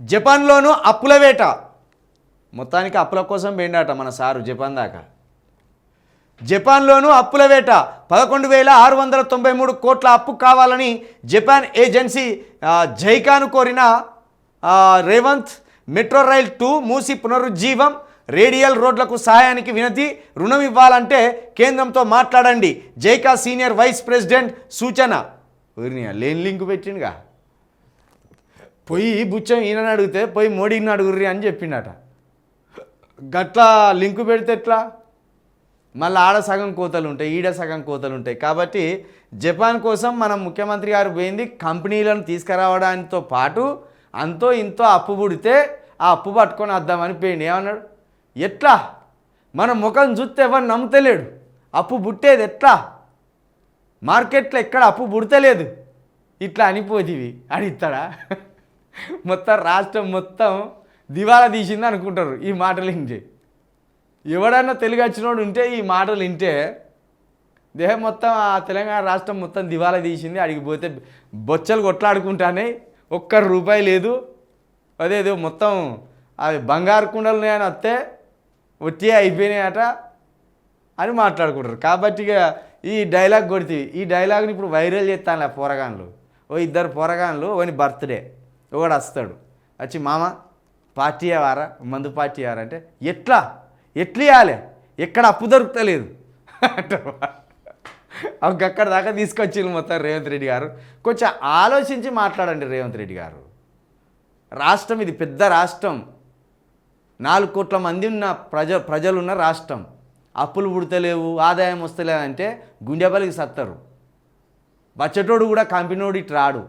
జపాన్లోనూ అప్పుల వేట. మొత్తానికి అప్పుల కోసం పోయిండట మన సారు జపాన్ దాకా. జపాన్లోనూ అప్పుల వేట. పదకొండు వేల ఆరు వందల తొంభై మూడు కోట్ల అప్పు కావాలని జపాన్ ఏజెన్సీ జైకాను కోరిన Revanth metro rail two Musi పునరుజ్జీవం radial రోడ్లకు సహాయానికి వినతి రుణం ఇవ్వాలంటే కేంద్రంతో మాట్లాడండి. జైకా సీనియర్ వైస్ ప్రెసిడెంట్ సూచన. లేని లింక్ పెట్టిండుగా. పోయి బుచ్చం ఈయనని అడిగితే పోయి మోడీని అడుగుర్రి అని చెప్పిండట గట్లా లింకు పెడితే ఎట్లా? మళ్ళీ ఆడ సగం కోతలు ఉంటాయి ఈడ సగం కోతలు ఉంటాయి. కాబట్టి జపాన్ కోసం మనం ముఖ్యమంత్రి గారు పోయింది కంపెనీలను తీసుకురావడానితో పాటు అంతో ఇంతో అప్పు పుడితే ఆ అప్పు పట్టుకొని వద్దామని పోయింది ఏమన్నాడు? ఎట్లా? మన ముఖం చూస్తే ఎవరు నమ్ముతలేడు? అప్పు పుట్టేది ఎట్లా? మార్కెట్లో ఎక్కడ అప్పు పుడతలేదు? ఇట్లా అనిపోదివి అడిగిస్తాడా మొత్తం రాష్ట్రం మొత్తం దివాలా తీసింది అనుకుంటారు ఈ మాటలు వింటే. ఎవడన్నా తెలుగు వచ్చినోడు ఉంటే ఈ మాటలు వింటే దేహం మొత్తం ఆ తెలంగాణ రాష్ట్రం మొత్తం దివాలా తీసింది. అడిగి పోతే బొచ్చలు కొట్లాడుకుంటానే ఒక్క రూపాయి లేదు. అదేదో మొత్తం అవి బంగారు కుండలు నేను వస్తే వచ్చే అయిపోయినాయట అని మాట్లాడుకుంటారు. కాబట్టి ఇక ఈ డైలాగ్ కొడితే ఈ డైలాగ్ని ఇప్పుడు వైరల్ చేస్తాను పోరగాన్లు. ఓ ఇద్దరు పోరగాన్లు ఓని బర్త్డే. ఒకడు వస్తాడు? వచ్చి మామ పార్టీ అవ్వారా? మందు పార్టీ అవారా అంటే ఎట్లా? ఎట్లా ఇవ్వాలి ఎక్కడ అప్పు దొరుకుతలేదు? అంటారు. అక్కడ దాకా తీసుకొచ్చి మొత్తం రేవంత్ రెడ్డి గారు. కొంచెం ఆలోచించి మాట్లాడండి రేవంత్ రెడ్డి గారు. రాష్ట్రం ఇది పెద్ద రాష్ట్రం. నాలుగు కోట్ల మంది ఉన్న ప్రజ ప్రజలున్న రాష్ట్రం. అప్పులు పుడతలేవు ఆదాయం వస్తలేదంటే గుండెబలికి సత్తరు. బచ్చటోడు కూడా కంపెనీ ఇటు రాడు.